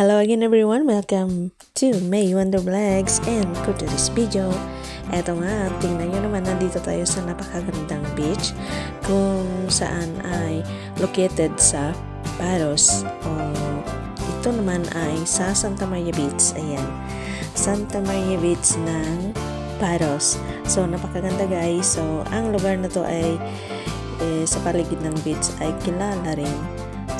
Hello again everyone, welcome to May Wonder Vlogs and for today's video. Eto nga, tingnan nyo naman, nandito tayo sa napakagandang beach kung saan ay located sa Paros. O, ito naman ay sa Santa Maria Beach. Ayan, Santa Maria Beach ng Paros. So, napakaganda guys. So, ang lugar na to ay eh, sa paligid ng beach ay kilala rin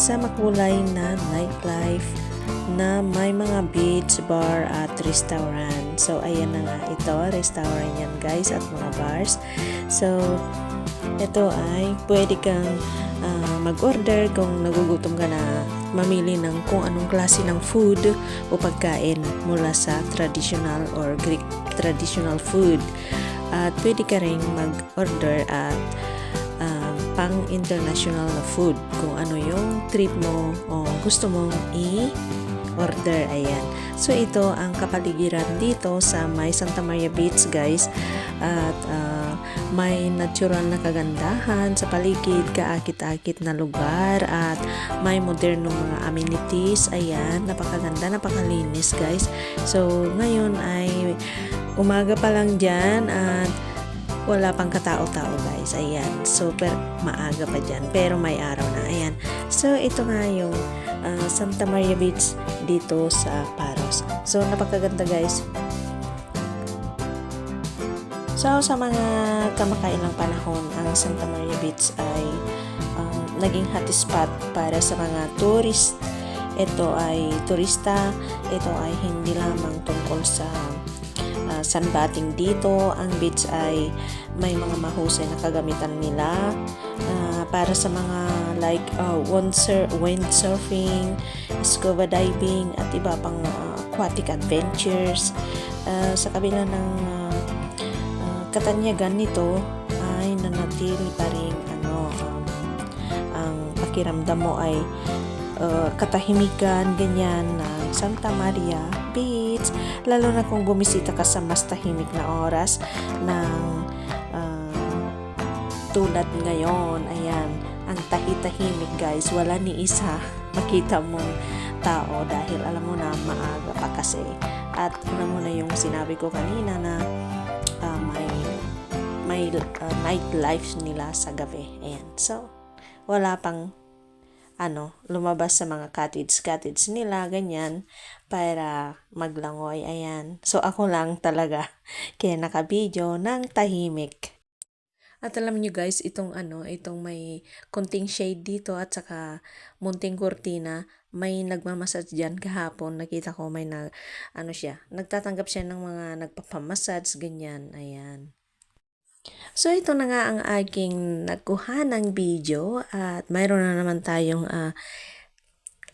sa makulay na nightlife na may mga beach, bar at restaurant. So, ayan na nga ito, restaurant yan guys at mga bars. So, ito ay pwede kang ah, mag-order kung nagugutom ka na mamili ng kung anong klase ng food o pagkain mula sa traditional or Greek traditional food. At pwede ka rin mag-order at um, pang-international na food kung ano yung trip mo o gusto mong i-order. Ayan. So, ito ang kapaligiran dito sa may Santa Maria Beach, guys. At uh, may natural na kagandahan sa paligid, kaakit-akit na lugar at may modernong mga amenities. Ayan, napakaganda, napakalinis, guys. So, ngayon ay umaga pa lang dyan at wala pang katao-tao guys. Ayan. Super maaga pa dyan. Pero may araw na. Ayan. So, ito nga yung uh, Santa Maria Beach dito sa Paros. So, napakaganda guys. So, sa mga kamakailang panahon, ang Santa Maria Beach ay um, naging hotspot para sa mga tourist. Ito ay turista. Ito ay hindi lamang tungkol sa uh, sunbathing dito. Ang beach ay may mga mahusay na kagamitan nila uh, para sa mga like uh, windsurfing, scuba diving at iba pang uh, aquatic adventures. Uh, sa kabila ng uh, uh, katanyagan nito ay nanatili pa rin ano um, ang pakiramdam mo ay uh, katahimikan ganyan ng Santa Maria Beach. Lalo na kung bumisita ka sa mas tahimik na oras ng uh, tulad ngayon. Ayan ang tahi-tahimik guys. Wala ni isa makita mong tao dahil alam mo na maaga pa kasi. At una mo na yung sinabi ko kanina na uh, may may uh, nightlife nila sa gabi. Ayan. So wala pang ano, lumabas sa mga cottage-cottage nila, ganyan, para maglangoy, ayan. So, ako lang talaga, kaya nakabidyo ng tahimik. At alam nyo guys, itong ano, itong may konting shade dito at saka munting kurtina, may nagmamassage dyan kahapon. Nakita ko may na, ano siya, nagtatanggap siya ng mga nagpapamassage, ganyan, ayan. So ito na nga ang aking nagkuha ng video at mayroon na naman tayong uh,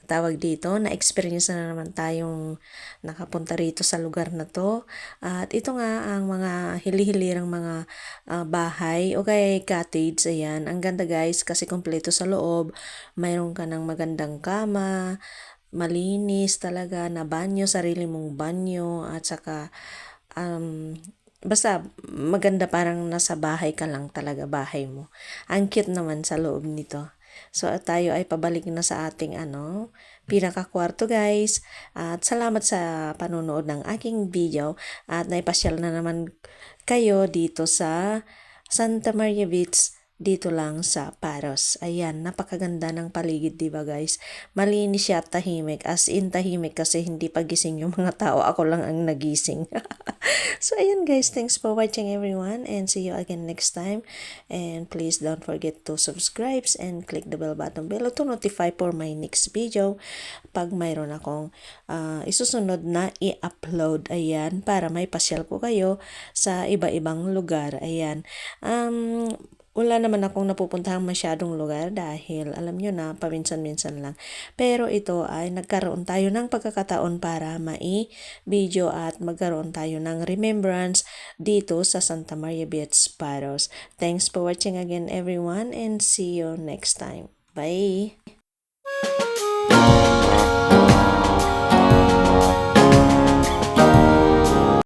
tawag dito na experience na naman tayong nakapunta rito sa lugar na to at ito nga ang mga hilihilirang mga uh, bahay o kaya cottage ayan ang ganda guys kasi kompleto sa loob mayroon ka ng magandang kama malinis talaga na banyo sarili mong banyo at saka um, basta maganda parang nasa bahay ka lang talaga, bahay mo. Ang cute naman sa loob nito. So tayo ay pabalik na sa ating ano, pinaka-kwarto guys. At salamat sa panonood ng aking video at naipasyal na naman kayo dito sa Santa Maria Beach dito lang sa Paros. Ayan, napakaganda ng paligid, di ba guys? Malinis siya at tahimik. As in tahimik kasi hindi pagising yung mga tao. Ako lang ang nagising. so, ayan guys. Thanks for watching everyone and see you again next time. And please don't forget to subscribe and click the bell button below to notify for my next video pag mayroon akong uh, isusunod na i-upload. Ayan, para may pasyal ko kayo sa iba-ibang lugar. Ayan. Um, wala naman akong napupuntahang masyadong lugar dahil alam nyo na paminsan-minsan lang. Pero ito ay nagkaroon tayo ng pagkakataon para mai-video at magkaroon tayo ng remembrance dito sa Santa Maria Beach, Paros. Thanks for watching again everyone and see you next time. Bye!